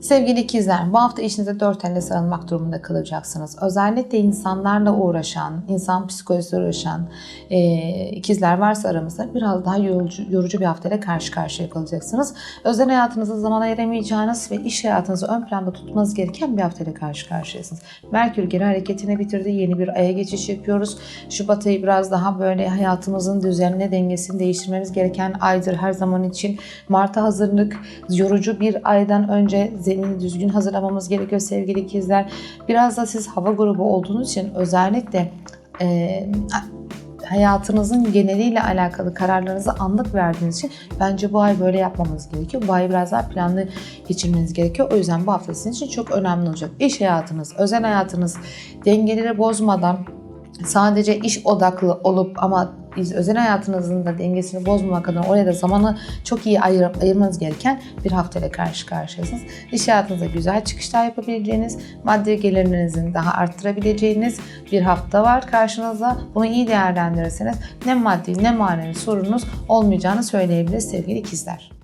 Sevgili ikizler, bu hafta işinize dört elle sarılmak durumunda kalacaksınız. Özellikle insanlarla uğraşan, insan psikolojisiyle uğraşan e, ikizler varsa aramızda biraz daha yorucu, yorucu bir haftayla karşı karşıya kalacaksınız. Özel hayatınızda zaman ayıramayacağınız ve iş hayatınızı ön planda tutmanız gereken bir haftayla karşı karşıyasınız. Merkür geri hareketini bitirdi, yeni bir aya geçiş yapıyoruz. Şubat ayı biraz daha böyle hayatımızın düzenine, dengesini değiştirmemiz gereken aydır her zaman için. Mart'a hazırlık, yorucu bir aydan önce zemini düzgün hazırlamamız gerekiyor sevgili ikizler. Biraz da siz hava grubu olduğunuz için özellikle e, hayatınızın geneliyle alakalı kararlarınızı anlık verdiğiniz için bence bu ay böyle yapmamız gerekiyor. Bu ay biraz daha planlı geçirmeniz gerekiyor. O yüzden bu hafta sizin için çok önemli olacak. İş hayatınız, özel hayatınız dengeleri bozmadan sadece iş odaklı olup ama özel hayatınızın da dengesini bozmamak adına oraya da zamanı çok iyi ayır, ayırmanız gereken bir haftayla karşı karşıyasınız. İş hayatınızda güzel çıkışlar yapabileceğiniz, maddi gelirlerinizin daha arttırabileceğiniz bir hafta var karşınızda. Bunu iyi değerlendirirseniz ne maddi ne manevi sorununuz olmayacağını söyleyebiliriz sevgili ikizler.